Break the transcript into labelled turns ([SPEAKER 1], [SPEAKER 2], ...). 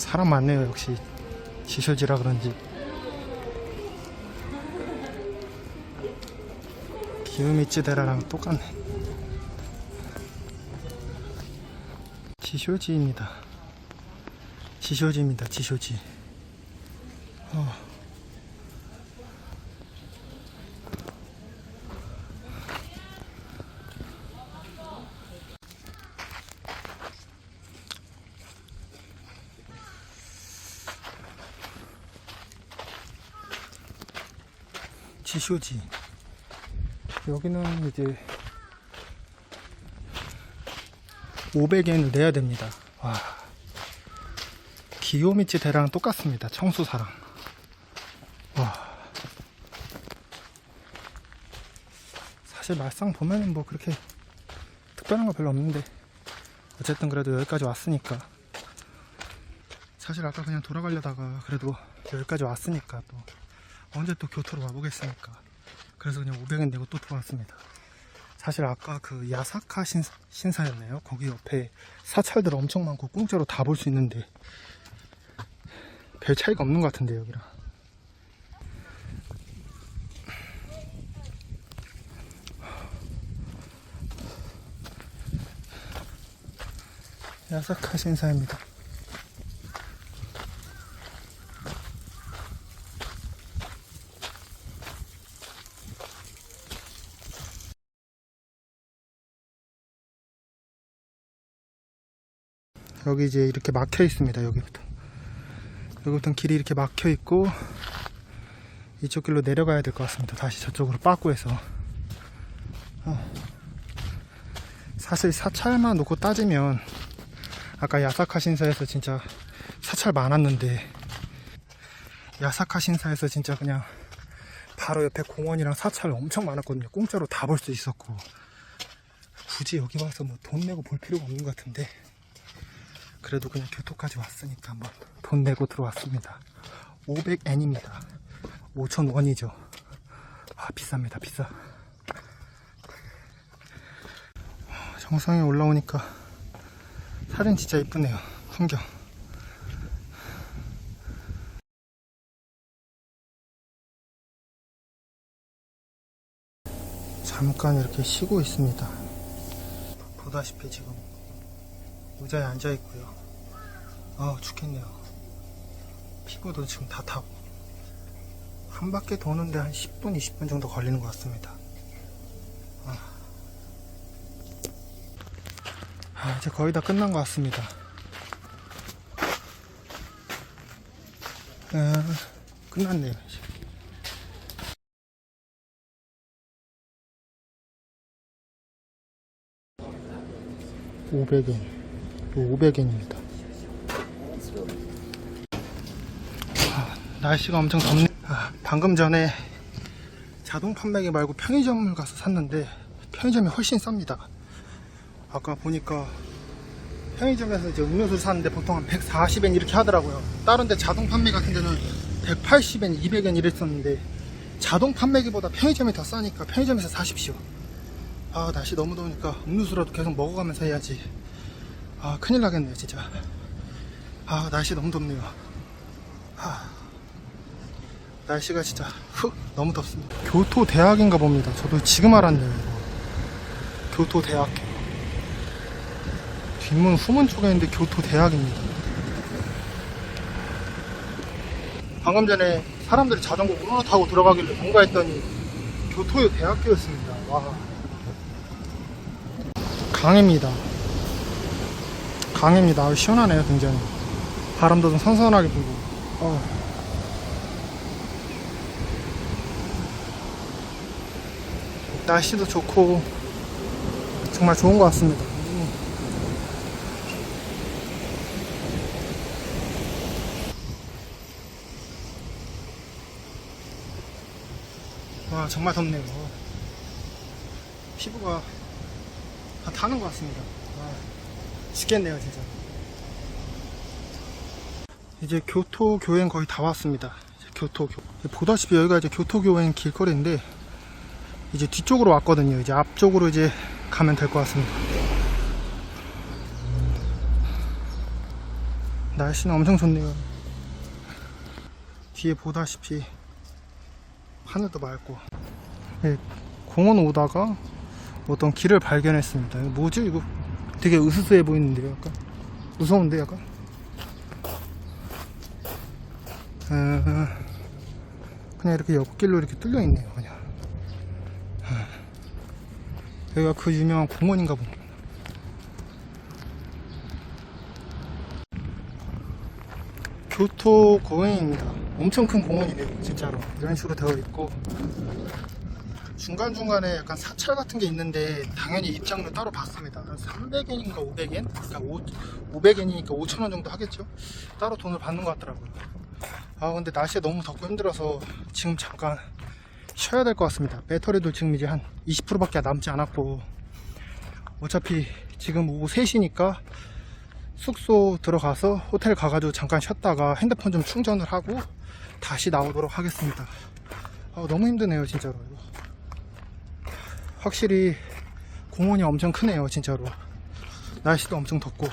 [SPEAKER 1] 사람 많네요. 역시 지쇼지라 그런지. 기우미츠데라랑 똑같네. 지쇼지입니다. 지쇼지입니다. 지쇼지. 어. 지쇼지. 여기는 이제 500엔을 내야 됩니다. 와. 기요미치 대랑 똑같습니다. 청수사랑. 와. 사실 말상 보면은 뭐 그렇게 특별한 거 별로 없는데 어쨌든 그래도 여기까지 왔으니까. 사실 아까 그냥 돌아가려다가 그래도 여기까지 왔으니까 또 언제 또 교토로 와보겠습니까? 그래서 그냥 500엔 내고 또 들어왔습니다. 사실 아까 그 야사카 신사, 신사였네요. 거기 옆에 사찰들 엄청 많고 공짜로 다 볼 수 있는데 별 차이가 없는 것 같은데 여기랑. 야사카 신사입니다. 여기 이제 이렇게 막혀 있습니다. 여기부터. 여기부터 길이 이렇게 막혀 있고 이쪽 길로 내려가야 될 것 같습니다. 다시 저쪽으로 빠꾸해서. 어. 사실 사찰만 놓고 따지면 아까 야사카 신사에서 진짜 사찰 많았는데 야사카 신사에서 진짜 그냥 바로 옆에 공원이랑 사찰 엄청 많았거든요. 공짜로 다 볼 수 있었고 굳이 여기 와서 뭐 돈 내고 볼 필요가 없는 것 같은데 그래도 그냥 교토까지 왔으니까 한번 돈 내고 들어왔습니다. 500엔입니다. 5,000원이죠. 아, 비쌉니다, 비싸. 정상에 올라오니까 사진 진짜 이쁘네요. 풍경. 잠깐 이렇게 쉬고 있습니다. 보다시피 지금 의자에 앉아 있고요. 아 죽겠네요. 피부도 지금 다 타고 한 바퀴 도는데 한 10분, 20분 정도 걸리는 것 같습니다. 아, 아, 이제 거의 다 끝난 것 같습니다. 아, 끝났네요. 이제. (500엔) 500엔입니다. 아, 날씨가 엄청 덥네. 아, 방금 전에 자동 판매기 말고 편의점을 가서 샀는데 편의점이 훨씬 쌉니다. 아까 보니까 편의점에서 이제 음료수를 샀는데 보통 한 140엔 이렇게 하더라고요. 다른 데 자동 판매 같은 데는 180엔, 200엔 이랬었는데 자동 판매기보다 편의점이 더 싸니까 편의점에서 사십시오. 아, 날씨 너무 더우니까 음료수라도 계속 먹어가면서 해야지. 아, 큰일 나겠네요, 진짜. 아, 날씨 너무 덥네요. 아, 날씨가 진짜 훅 너무 덥습니다. 교토 대학인가 봅니다. 저도 지금 알았네요. 이거. 교토 대학교. 뒷문 후문 쪽에 있는데 교토 대학입니다. 방금 전에 사람들이 자전거 우르르 타고 들어가길래 뭔가 했더니 교토 대학교였습니다. 와. 강입니다. 강입니다. 시원하네요, 굉장히. 바람도 좀 선선하게 불고. 어. 날씨도 좋고 정말 좋은 것 같습니다. 와 정말 덥네요. 피부가 다 타는 것 같습니다. 와, 죽겠네요 진짜. 이제 교토 교행 거의 다 왔습니다. 교토 교. 보다시피 여기가 이제 교토 교행 길거리인데 이제 뒤쪽으로 왔거든요. 이제 앞쪽으로 이제 가면 될 것 같습니다. 날씨는 엄청 좋네요. 뒤에 보다시피 하늘도 맑고 네, 공원 오다가 어떤 길을 발견했습니다. 뭐지 이거 되게 으스스해 보이는데요. 약간 무서운데 약간. 아, 그냥 이렇게 옆길로 이렇게 뚫려 있네요. 그냥. 아, 여기가 그 유명한 공원인가 봅니다. 교토 공원입니다. 엄청 큰 공원이네요, 진짜로. 이런 식으로 되어 있고. 중간중간에 약간 사찰 같은 게 있는데, 당연히 입장료 따로 받습니다. 한 300엔인가 500엔? 그러니까 5, 500엔이니까 5,000원 정도 하겠죠? 따로 돈을 받는 것 같더라고요. 아, 근데 날씨가 너무 덥고 힘들어서 지금 잠깐 쉬어야 될 것 같습니다. 배터리도 지금 이제 한 20%밖에 남지 않았고, 어차피 지금 오후 3시니까 숙소 들어가서 호텔 가가지고 잠깐 쉬었다가 핸드폰 좀 충전을 하고 다시 나오도록 하겠습니다. 아, 너무 힘드네요, 진짜로. 이거. 확실히 공원이 엄청 크네요, 진짜로. 날씨도 엄청 덥고.